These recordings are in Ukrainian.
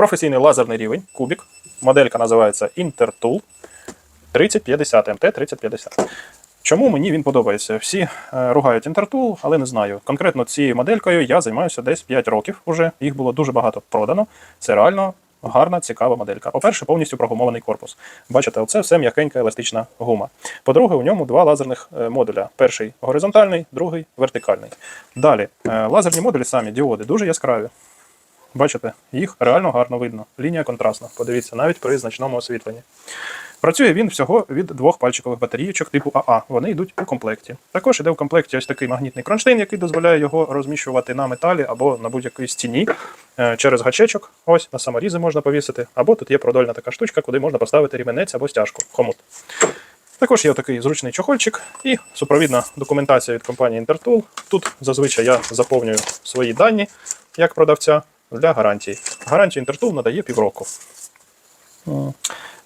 Професійний лазерний рівень, кубік. Моделька називається Intertool 3050 МТ 3050. Чому мені він подобається? Всі е, ругають Intertool, але не знаю. Конкретно цією моделькою я займаюся десь 5 років уже. Їх було дуже багато продано. Це реально гарна, цікава моделька. По-перше, повністю прогумований корпус. Бачите, оце все м'якенька еластична гума. По-друге, у ньому два лазерних е, модуля: перший горизонтальний, другий вертикальний. Далі, е, лазерні модулі самі діоди дуже яскраві. Бачите, їх реально гарно видно. Лінія контрастна. Подивіться, навіть при значному освітленні. Працює він всього від двох пальчикових батарійочок типу АА. Вони йдуть у комплекті. Також іде в комплекті ось такий магнітний кронштейн, який дозволяє його розміщувати на металі або на будь-якій стіні е, через гачечок. Ось на саморізи можна повісити. Або тут є продольна така штучка, куди можна поставити ріменець або стяжку. Хомут. Також є такий зручний чохольчик і супровідна документація від компанії Intertool. Тут зазвичай я заповнюю свої дані як продавця для гарантії. Гарантію Intertool надає півроку.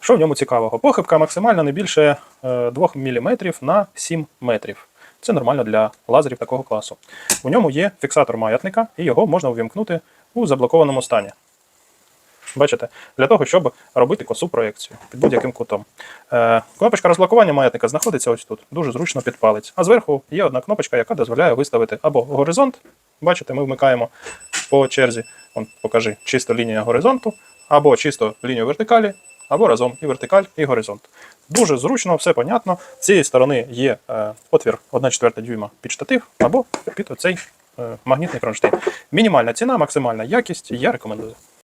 Що в ньому цікавого? Похибка максимальна не більше е, 2 мм на 7 метрів. Це нормально для лазерів такого класу. У ньому є фіксатор маятника, і його можна увімкнути у заблокованому стані. Бачите, для того, щоб робити косу проекцію під будь-яким кутом. Е, кнопочка розблокування маятника знаходиться ось тут, дуже зручно під палець. А зверху є одна кнопочка, яка дозволяє виставити або горизонт. Бачите, ми вмикаємо по черзі, Вон, покажи, чисто лінія горизонту, або чисто лінію вертикалі, або разом і вертикаль, і горизонт. Дуже зручно, все понятно. З цієї сторони є е, отвір 1,4 дюйма під штатив, або під оцей е, магнітний кронштейн. Мінімальна ціна, максимальна якість, я рекомендую.